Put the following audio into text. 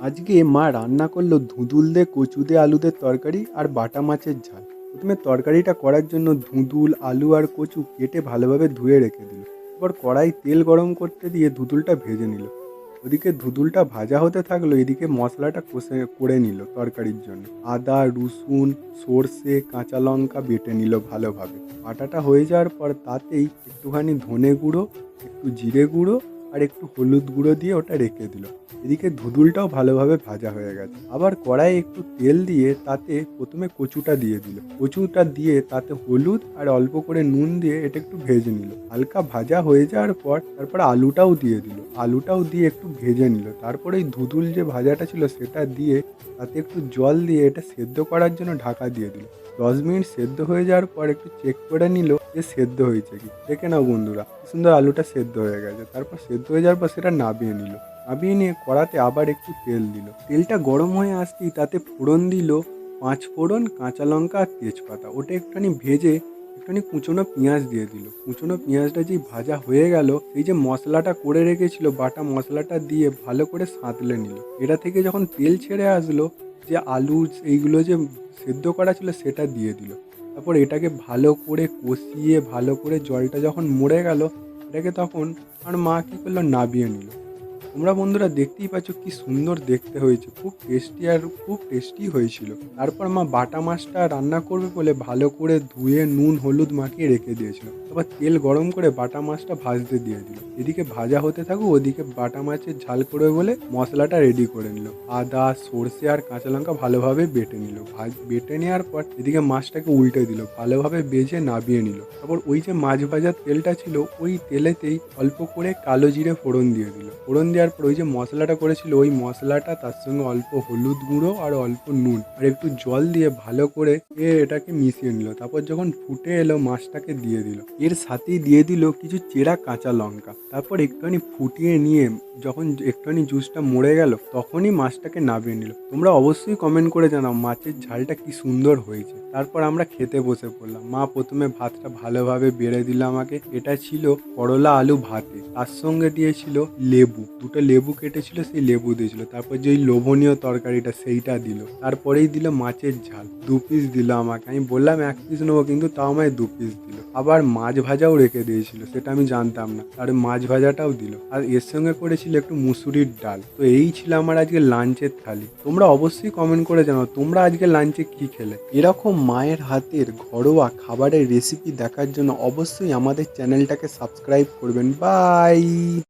আজকে মা রান্না করল ধুঁদুল দিয়ে কচু দিয়ে আলুদের তরকারি আর বাটা মাছের ঝাল। প্রথমে তরকারিটা করার জন্য ধুঁদুল আলু আর কচু কেটে ভালোভাবে ধুয়ে রেখে দিল। এবার কড়াই তেল গরম করতে দিয়ে ধুঁদুলটা ভেজে নিল। ওদিকে ধুঁদুলটা ভাজা হতে থাকল, এদিকে মশলাটা কষে, করে নিল তরকারির জন্য। আদা, রসুন, সর্ষে, কাঁচা লঙ্কা বেটে নিল ভালোভাবে। বাটাটা হয়ে যাওয়ার পর তাতেই একটুখানি ধনে গুঁড়ো, একটু জিরে গুঁড়ো আর একটু হলুদ গুঁড়ো দিয়ে ওটা রেখে দিল। এদিকে ধুদুলটাও ভালোভাবে ভাজা হয়ে গেছে। আবার কড়াইয়ে একটু তেল দিয়ে তাতে প্রথমে কচুটা দিয়ে দিল। কচুটা দিয়ে তাতে হলুদ আর অল্প করে নুন দিয়ে এটা একটু ভেজে নিল। হালকা ভাজা হয়ে যাওয়ার পর তারপর আলুটাও দিয়ে দিল। আলুটাও দিয়ে একটু ভেজে নিল। তারপরে এই ধুদুল যে ভাজাটা ছিল সেটা দিয়ে তাতে একটু জল দিয়ে এটা সেদ্ধ করার জন্য ঢাকা দিয়ে দিল। দশ মিনিট সেদ্ধ হয়ে যাওয়ার পর একটু চেক করে নিল যে সেদ্ধ হয়েছে কি। দেখে নাও বন্ধুরা সুন্দর আলুটা সেদ্ধ হয়ে গেছে। তারপর সেদ্ধ হয়ে যাওয়ার পর সেটা নাবিয়ে নিল। নাবিয়ে নিয়ে কড়াতে আবার একটু তেল দিল। তেলটা গরম হয়ে আসতেই তাতে ফোড়ন দিল পাঁচ ফোড়ন, কাঁচা লঙ্কা আর তেজপাতা। ওটা একটুখানি ভেজে একটুখানি কুচনো পেঁয়াজ দিয়ে দিল। কুচনো পেঁয়াজটা যেই ভাজা হয়ে গেল এই যে মশলাটা করে রেখেছিল, বাটা মশলাটা দিয়ে ভালো করে সাঁতলে নিল। এটা থেকে যখন তেল ছেড়ে আসলো যে আলু এইগুলো যে সেদ্ধ করা ছিল সেটা দিয়ে দিল। তারপর এটাকে ভালো করে কষিয়ে, ভালো করে জলটা যখন মরে গেল, এটাকে তখন আমার মা কী করল, নাবিয়ে নিল। তোমরা বন্ধুরা দেখতেই পাচ্ছ কি সুন্দর দেখতে হয়েছে। খুব টেস্টি আর খুব টেস্টি হয়েছিল। তারপর মা বাটা মাছটা রান্না করবে বলে ভালো করে ধুয়ে নুন, হলুদ মাখিয়ে রেখে দিয়েছিল। তারপর তেল গরম করে বাটা মাছটা ভাজতে দিয়ে দিল। এদিকে ভাজা হতে থাকুক, ওদিকে বাটা মাছের ঝাল করবে বলে মশলাটা রেডি করে নিল। আদা, সর্ষে আর কাঁচা লঙ্কা ভালোভাবে বেটে নিল। বেটে নেওয়ার পর এদিকে মাছটাকে উল্টে দিল, ভালোভাবে বেজে নাবিয়ে নিল। তারপর ওই যে মাছ ভাজার তেলটা ছিল, ওই তেলেতেই অল্প করে কালো জিরে ফোড়ন দিয়ে দিল। ফোড়ন দেওয়ার পর ওই যে মশলাটা করেছিল, ওই মশলাটা তার সঙ্গে অল্প হলুদ গুঁড়ো আর অল্প নুন, আর একটু জল দিয়ে ভালো করে এ এটাকে মিশিয়ে নিল। তারপর যখন ফুটে এলো, মাছটাকে দিয়ে দিল। এর সাথেই দিয়ে দিল কিছু চেরা কাঁচা লঙ্কা। তারপর একটুখানি ফুটিয়ে নিয়ে, যখন একটুখানি জুসটা মরে গেল, তখনই মাছটাকে নামিয়ে নিল। তোমরা অবশ্যই কমেন্ট করে জানাও মাছের ঝালটা কি সুন্দর হয়েছে। তারপর আমরা খেতে বসে পড়লাম। মা প্রথমে ভাতটা ভালোভাবে বেড়ে দিল আমাকে। এটা ছিল করলা আলু ভাতে। তার সঙ্গে দিয়েছিল লেবু। দুটো লেবু কেটেছিল, সেই লেবু দিয়েছিল। তারপর যে লোভনীয় তরকারিটা, সেইটা দিল। তারপরেই দিল মাছের ঝাল। দু পিস দিল আমাকে। আমি বললাম, এক পিস নেব। কিন্তু তাও আমায় দু পিস দিল। আবার মাছ ভাজাও রেখে দিয়েছিল, সেটা আমি জানতাম না। আর মাছ ভাজাটাও দিল। আর এর সঙ্গে করেছিল একটু মুসুরির ডাল। তো এই ছিল আমার আজকে লাঞ্চের থালি। তোমরা অবশ্যই কমেন্ট করে জানাও, তোমরা আজকে লাঞ্চে কি খেলে? এরকম মায়ের হাতের ঘরোয়া খাবারের রেসিপি দেখার জন্য অবশ্যই আমাদের চ্যানেলটাকে সাবস্ক্রাইব করবেন। বাই